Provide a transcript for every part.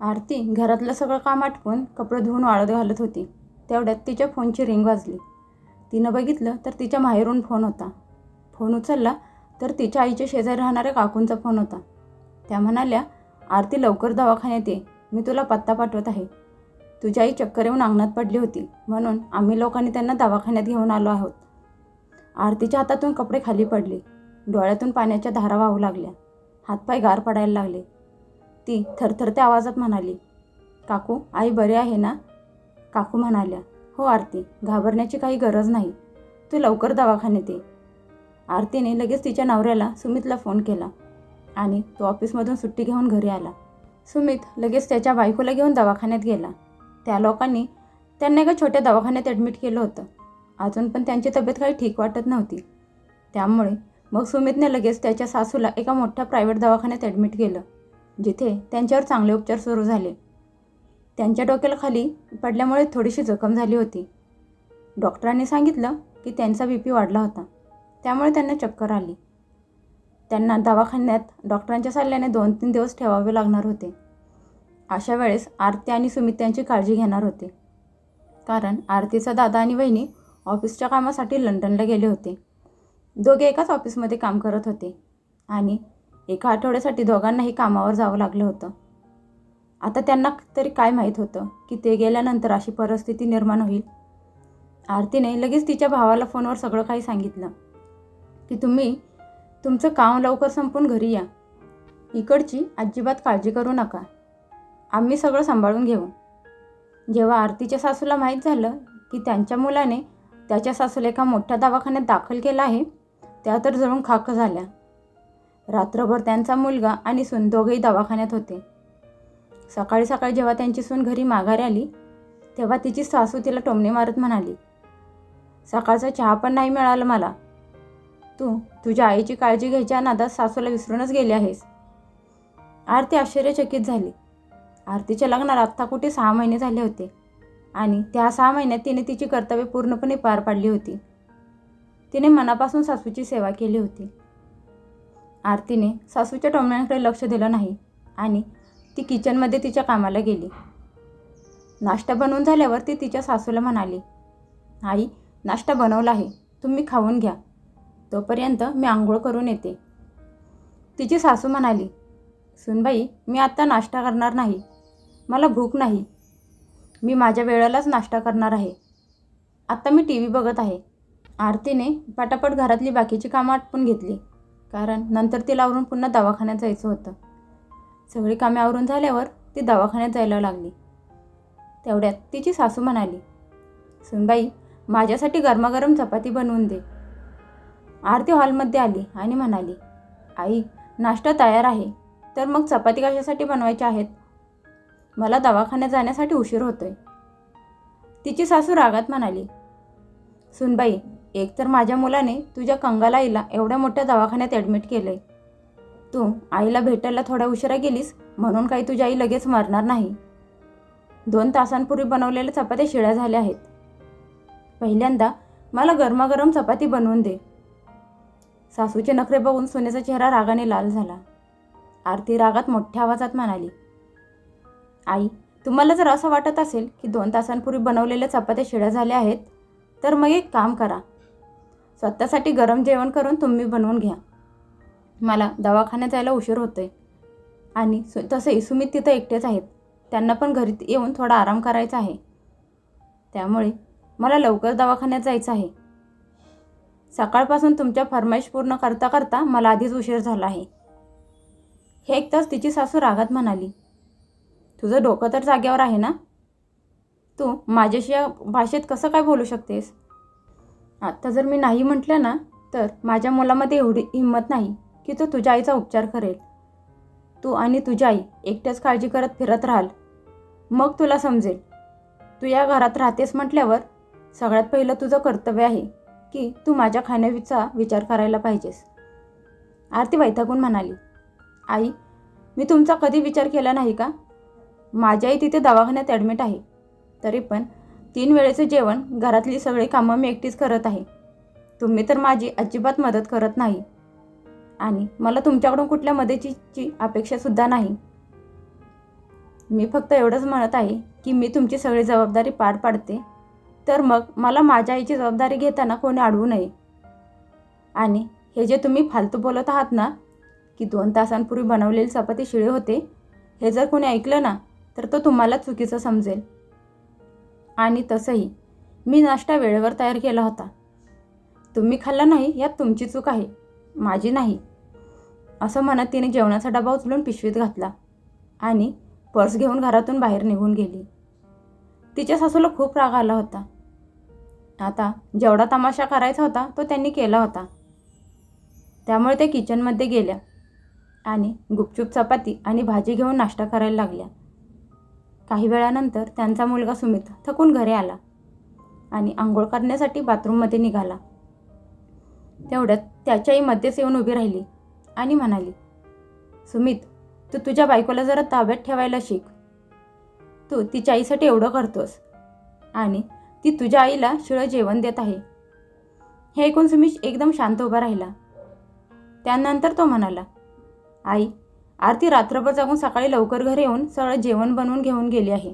आरती घरातलं सगळं काम आटपून कपडे धुवून वाळत घालत होती. तेवढ्यात तिच्या फोनची रिंग वाजली. तिनं बघितलं तर तिच्या माहेरून फोन होता. फोन उचलला तर तिच्या आईच्या शेजारी राहणाऱ्या काकूंचा फोन होता. त्या म्हणाल्या आरती लवकर दवाखान्यात ये. मी तुला पत्ता पाठवत आहे. तुझी आई चक्कर येऊन अंगणात पडली होती. म्हणून आम्ही लोकांनी त्यांना दवाखान्यात घेऊन आलो आहोत. आरतीच्या हातातून कपडे खाली पडले. डोळ्यातून पाण्याच्या धारा वाहू लागल्या. हातपाय गार पडायला लागले. ती थरथरत्या आवाजात म्हणाली काकू आई बरे आहे ना? काकू म्हणाल्या हो आरती घाबरण्याची काही गरज नाही. तू लवकर दवाखान्यात ये. आरतीने लगेच तिच्या नवऱ्याला सुमितला फोन केला आणि तो ऑफिसमधून सुट्टी घेऊन घरी आला. सुमित लगेच त्याच्या बायकोला घेऊन दवाखान्यात गेला. त्या लोकांनी त्यांना एका छोट्या दवाखान्यात ॲडमिट केलं होतं. अजून पण त्यांची तब्येत काही ठीक वाटत नव्हती. त्यामुळे मग सुमितने लगेच त्याच्या सासूला एका मोठ्या प्रायव्हेट दवाखान्यात ॲडमिट केलं. जिथे त्यांच्यावर चांगले उपचार सुरू झाले. त्यांच्या डोक्याला खाली पडल्यामुळे थोडीशी जखम झाली होती. डॉक्टरांनी सांगितलं की त्यांचा बी पी वाढला होता. त्यामुळे त्यांना चक्कर आली. त्यांना दवाखान्यात डॉक्टरांच्या सल्ल्याने दोन तीन दिवस ठेवावे लागणार होते. अशा वेळेस आरती आणि सुमित त्यांची काळजी घेणार होते. कारण आरतीचा दादा आणि वहिनी ऑफिसच्या कामासाठी लंडनला गेले होते. दोघे एकाच ऑफिसमध्ये काम करत होते आणि एका आठवड्यासाठी दोघांनाही कामावर जावं लागलं होतं. आता त्यांना तरी काय माहीत होतं की ते गेल्यानंतर अशी परिस्थिती निर्माण होईल? आरतीने लगेच तिच्या भावाला फोनवर सगळं काही सांगितलं. की तुम्ही तुमचं काम लवकर संपून घरी या. इकडची अजिबात काळजी करू नका. आम्ही सगळं सांभाळून घेऊ. जेव्हा आरतीच्या सासूला माहीत झालं की त्यांच्या मुलाने त्याच्या सासूला एका मोठ्या दवाखान्यात दाखल केला आहे त्या तर जळून खाक झाल्या. रात्रभर त्यांचा मुलगा आणि सून दोघेही दवाखान्यात होते. सकाळी सकाळी जेव्हा त्यांची सून घरी माघारी आली तेव्हा तिची सासू तिला टोमणे मारत म्हणाली सकाळचा चहा पण नाही मिळालं मला. तू तुझ्या आईची काळजी घ्यायच्या नादात सासूला विसरूनच गेली आहेस. आरती आश्चर्यचकित झाली. आरतीच्या लग्नाला आत्ता कुठे सहा महिने झाले होते आणि त्या सहा महिन्यात तिने तिची कर्तव्य पूर्णपणे पार पाडली होती. तिने मनापासून सासूची सेवा केली होती. आरतीने सासूच्या टोमण्याकडे लक्ष दिलं नाही आणि ती किचनमध्ये तिच्या कामाला गेली. नाश्ता बनवून झाल्यावर ती तिच्या सासूला म्हणाली आई नाश्ता बनवला आहे. तुम्ही खाऊन घ्या. तोपर्यंत मी आंघोळ करून येते. तिची सासू म्हणाली सुनबाई मी आत्ता नाश्ता करणार नाही. मला भूक नाही. मी माझ्या वेळेलाच नाश्ता करणार आहे. आत्ता मी टी व्ही बघत आहे. आरतीने पटापट घरातली बाकीची कामं आटपून घेतली. कारण नंतर तिला आवरून पुन्हा दवाखान्यात जायचं होतं. सगळी कामे आवरून झाल्यावर ती दवाखान्यात जायला लागली. तेवढ्यात तिची सासू म्हणाली सुनबाई माझ्यासाठी गरमागरम चपाती बनवून दे. आरती हॉलमध्ये आली आणि म्हणाली आई नाश्ता तयार आहे तर मग चपाती कशासाठी बनवायच्या आहेत? मला दवाखान्यात जाण्यासाठी उशीर होतोय. तिची सासू रागात म्हणाली सुनबाई एक तर माझ्या मुलाने तुझ्या कंगाला आईला एवढ्या मोठ्या दवाखान्यात ॲडमिट केलं आहे तू आईला भेटायला थोड्या उशिरा गेलीस म्हणून काही तुझी आई लगेच मरणार नाही. दोन तासांपूर्वी बनवलेल्या चपात्या शिळ्या झाल्या आहेत. पहिल्यांदा मला गरमागरम चपाती बनवून दे. सासूचे नखरे बघून सोन्याचा चेहरा रागाने लाल झाला. आरती रागात मोठ्या आवाजात म्हणाली आई तुम्हाला जर असं वाटत असेल की दोन तासांपूर्वी बनवलेल्या चपात्या शिळ्या झाल्या आहेत तर मग एक काम करा. स्वतःसाठी गरम जेवण करून तुम्ही बनवून घ्या. मला दवाखान्यात जायला उशीर होतो आहे आणि सु तसंही सुमित तिथं एकटेच आहेत. त्यांना पण घरी येऊन थोडा आराम करायचा आहे. त्यामुळे मला लवकर दवाखान्यात जायचं आहे. सकाळपासून तुमच्या फरमाईश पूर्ण करता करता मला आधीच उशीर झाला आहे. हे ऐकताच तिची सासू रागात म्हणाली तुझं डोकं तर जाग्यावर आहे ना? तू माझ्याशी या भाषेत कसं काय बोलू शकतेस? आत्ता जर मी नाही म्हटलं ना तर माझ्या मुलामध्ये एवढी हिंमत नाही की तो तुझ्या आईचा उपचार करेल. तू आणि तुझी आई एकट्याच काळजी करत फिरत राहाल. मग तुला समजेल. तू या घरात राहतेस म्हटल्यावर सगळ्यात पहिलं तुझं कर्तव्य आहे की तू माझ्या खाण्याचा विचार करायला पाहिजेस. आरती वैतागून म्हणाली आई मी तुमचा कधी विचार केला नाही का? माझी आई तिथे दवाखान्यात ॲडमिट आहे. तरी पण तीन वेळेचं जेवण घरातली सगळी कामं मी एकटीच करत आहे. तुम्ही तर माझी अजिबात मदत करत नाही. आणि मला तुमच्याकडून कुठल्या मदतीची अपेक्षासुद्धा नाही. मी फक्त एवढंच म्हणत आहे की मी तुमची सगळी जबाबदारी पार पाडते. तर मग मला माझ्या आईची जबाबदारी घेताना कोणी अडवू नये. आणि हे जे तुम्ही फालतू बोलत आहात ना की दोन तासांपूर्वी बनवलेले चपाती शिळे होते हे जर कोणी ऐकलं ना तर तो तुम्हाला चुकीचं समजेल. आणि तसंही. मी नाश्ता वेळेवर तयार केला होता. तुम्ही खाल्ला नाही यात तुमची चूक आहे. माझी नाही. असं म्हणत तिने जेवणाचा डबा उचलून पिशवीत घातला आणि पर्स घेऊन घरातून बाहेर निघून गेली. तिच्या सासूला खूप राग आला होता. आता जेवढा तमाशा करायचा होता तो त्यांनी केला होता. त्यामुळे त्या किचनमध्ये गेल्या आणि गुपचूप चपाती आणि भाजी घेऊन नाश्ता करायला लागल्या. काही वेळानंतर त्यांचा मुलगा सुमित थकून घरी आला आणि आंघोळ करण्यासाठी बाथरूममध्ये निघाला. तेवढ्यात त्याच्याही आई मध्येच येऊन उभी राहिली आणि म्हणाली सुमित तू तुझ्या बायकोला जरा ताब्यात ठेवायला शिक. तू तिच्या आईसाठी एवढं करतोस आणि ती तुझ्या आईला शिळं जेवण देत आहे. हे ऐकून सुमित एकदम शांत उभा राहिला. त्यानंतर तो म्हणाला आई आरती रात्रभर जागून सकाळी लवकर घरी येऊन सगळं जेवण बनवून घेऊन गेली आहे.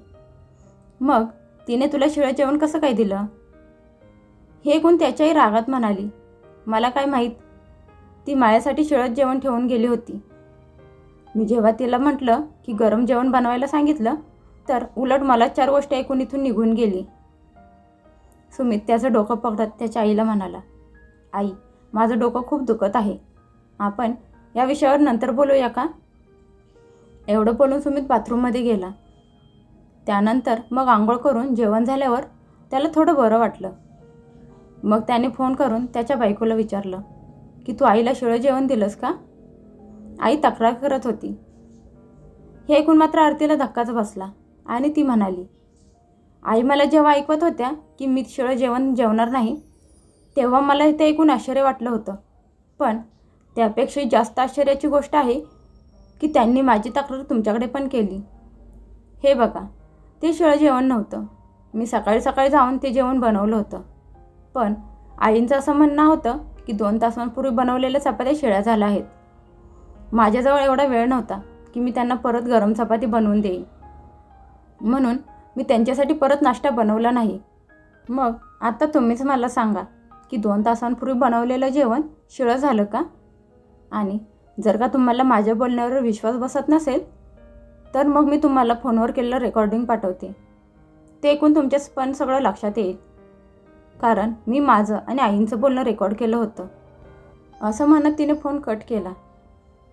मग तिने तुला शिळं जेवण कसं काय दिलं? हे ऐकून त्याच्याही रागात म्हणाली. मला काय माहीत? ती माझ्यासाठी शिळत जेवण ठेवून गेली होती. मी जेव्हा तिला म्हटलं की गरम जेवण बनवायला सांगितलं तर उलट मला चार गोष्टी ऐकून इथून निघून गेली. सुमित त्याचं डोकं पकडत त्याच्या आईला म्हणाला आई माझं डोकं खूप दुखत आहे. आपण या विषयावर नंतर बोलूया का? एवढं बोलून सुमित बाथरूममध्ये गेला. त्यानंतर मग आंघोळ करून जेवण झाल्यावर त्याला थोडं बरं वाटलं. मग त्याने फोन करून त्याच्या बायकोला विचारलं की तू आईला शिळं जेवण दिलंस का? आई तक्रार करत होती. हे ऐकून मात्र आरतीला धक्काच बसला आणि ती म्हणाली आई मला जेव्हा ऐकवत होत्या की मी शिळं जेवण जेवणार नाही तेव्हा मला ते ऐकून आश्चर्य वाटलं होतं. पण त्यापेक्षाही जास्त आश्चर्याची गोष्ट आहे की त्यांनी माझी तक्रार तुमच्याकडे पण केली. हे बघा ते शिळं जेवण नव्हतं. मी सकाळी सकाळी जाऊन ते जेवण बनवलं होतं. पण आईंचं असं म्हणणं होतं की दोन तासांपूर्वी बनवलेल्या चपात्या शिळ्या झाल्या आहेत. माझ्याजवळ एवढा वेळ नव्हता की मी त्यांना परत गरम चपाती बनवून देईन. म्हणून मी त्यांच्यासाठी परत नाश्ता बनवला नाही. मग आता तुम्हीच मला सांगा की दोन तासांपूर्वी बनवलेलं जेवण शिळं झालं का? आणि जर का तुम्हाला माझ्या बोलण्यावर विश्वास बसत नसेल तर मग मी तुम्हाला फोनवर केलेलं रेकॉर्डिंग पाठवते. ते ऐकून तुमच्याच पण सगळं लक्षात येईल. कारण मी माझं आणि आईंचं बोलणं रेकॉर्ड केलं होतं. असं म्हणत तिने फोन कट केला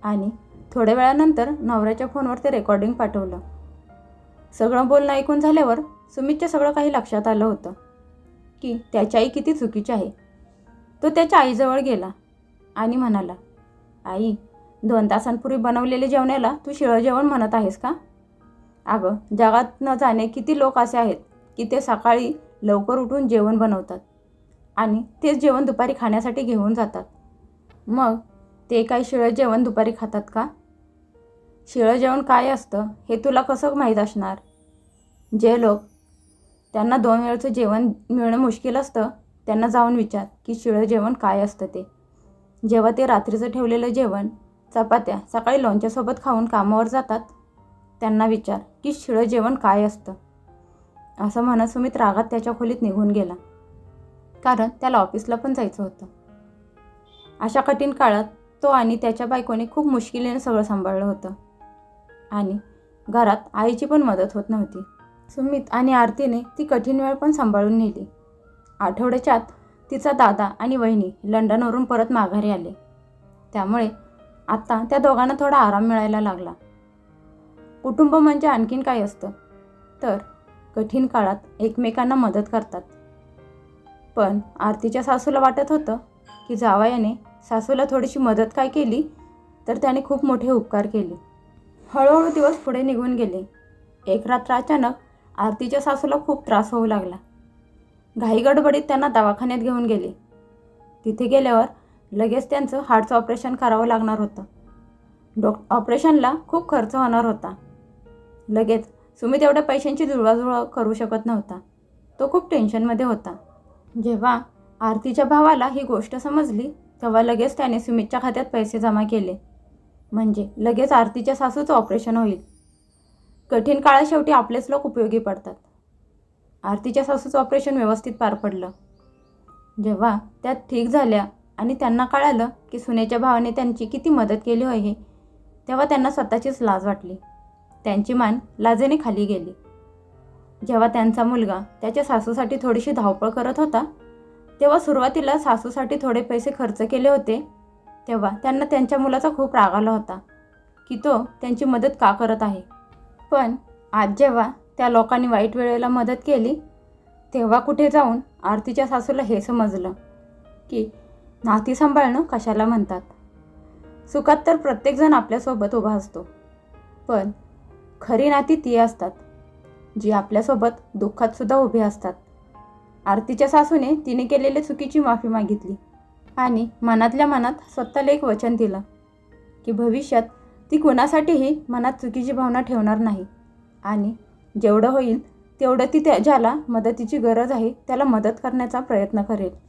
आणि थोड्या वेळानंतर नवऱ्याच्या फोनवर ते रेकॉर्डिंग पाठवलं. सगळं बोलणं ऐकून झाल्यावर सुमितच्या सगळं काही लक्षात आलं होतं. की त्याची आई किती चुकीची आहे. तो त्याच्या आईजवळ गेला आणि म्हणाला आई दोन तासांपूर्वी बनवलेले जेवणाला तू शिळं जेवण म्हणत आहेस का? अगं जगात न जाणे किती लोक असे आहेत की ते सकाळी लवकर उठून जेवण बनवतात आणि तेच जेवण दुपारी खाण्यासाठी घेऊन जातात. मग ते काय शिळं जेवण दुपारी खातात का? शिळं जेवण काय असतं हे तुला कसं माहीत असणार? जे लोक त्यांना दोन वेळचं जेवण मिळणं मुश्किल असतं त्यांना जाऊन विचार की शिळं जेवण काय असतं ते. जेव्हा ते रात्रीचं ठेवलेलं जेवण चपात्या सकाळी लोणच्यासोबत खाऊन कामावर जातात. त्यांना विचार की शिळं जेवण काय असतं? असं म्हणत सुमित रागात त्याच्या खोलीत निघून गेला. कारण त्याला ऑफिसला पण जायचं होतं. अशा कठीण काळात तो आणि त्याच्या बायकोने खूप मुश्किलीने सगळं सांभाळलं होतं. आणि घरात आईची पण मदत होत नव्हती. सुमित आणि आरतीने ती कठीण वेळ पण सांभाळून नेली. आठवड्याच्या आत तिचा दादा आणि वहिनी लंडनवरून परत माघारी आले. त्यामुळे आता त्या दोघांना थोडा आराम मिळायला लागला. कुटुंब म्हणजे आणखीन काय असतं? तर कठीण काळात एकमेकांना मदत करतात. पण आरतीच्या सासूला वाटत होतं की जावयाने सासूला थोडीशी मदत काय केली तर त्याने खूप मोठे उपकार केले. हळूहळू दिवस पुढे निघून गेले. एक रात्र अचानक आरतीच्या सासूला खूप त्रास होऊ लागला. घाईगडबडीत त्यांना दवाखान्यात घेऊन गेले. तिथे गेल्यावर लगेच त्यांचं हार्टचं ऑपरेशन करावं लागणार होतं. डॉक ऑपरेशनला खूप खर्च होणार होता. लगेच सुमित एवढ्या पैशांची जुळवाजुळव करू शकत नव्हता. तो खूप टेन्शनमध्ये होता. जेव्हा आरतीच्या भावाला ही गोष्ट समजली तेव्हा लगेच त्याने सुमितच्या खात्यात पैसे जमा केले. म्हणजे लगेच आरतीच्या सासूचं ऑपरेशन होईल. कठीण काळाशेवटी आपलेच लोक उपयोगी पडतात. आरतीच्या सासूचं ऑपरेशन व्यवस्थित पार पडलं. जेव्हा त्या ठीक झाल्या आणि त्यांना कळालं की सुनेच्या भावाने त्यांची किती मदत केली आहे तेव्हा त्यांना स्वतःचीच लाज वाटली. त्यांची मान लाजेने खाली गेली. जेव्हा त्यांचा मुलगा त्याच्या सासूसाठी थोडीशी धावपळ करत होता तेव्हा सुरुवातीला सासूसाठी थोडे पैसे खर्च केले होते तेव्हा त्यांना त्यांच्या मुलाचा खूप राग आला होता की तो त्यांची मदत का करत आहे. पण आज जेव्हा त्या लोकांनी वाईट वेळेला मदत केली तेव्हा कुठे जाऊन आरतीच्या सासूला हे समजलं की नाती सांभाळणं कशाला म्हणतात? सुखात तर प्रत्येकजण आपल्यासोबत उभा असतो. पण खरी नाती ती असतात जी आपल्यासोबत दुःखातसुद्धा उभी असतात. आरतीच्या सासूने तिने केलेल्या चुकीची माफी मागितली आणि मनातल्या मनात स्वतःला एक वचन दिलं की भविष्यात ती कुणासाठीही मनात चुकीची भावना ठेवणार नाही आणि जेवढं होईल तेवढं ती त्या ज्याला मदतीची गरज आहे त्याला मदत करण्याचा प्रयत्न करेल.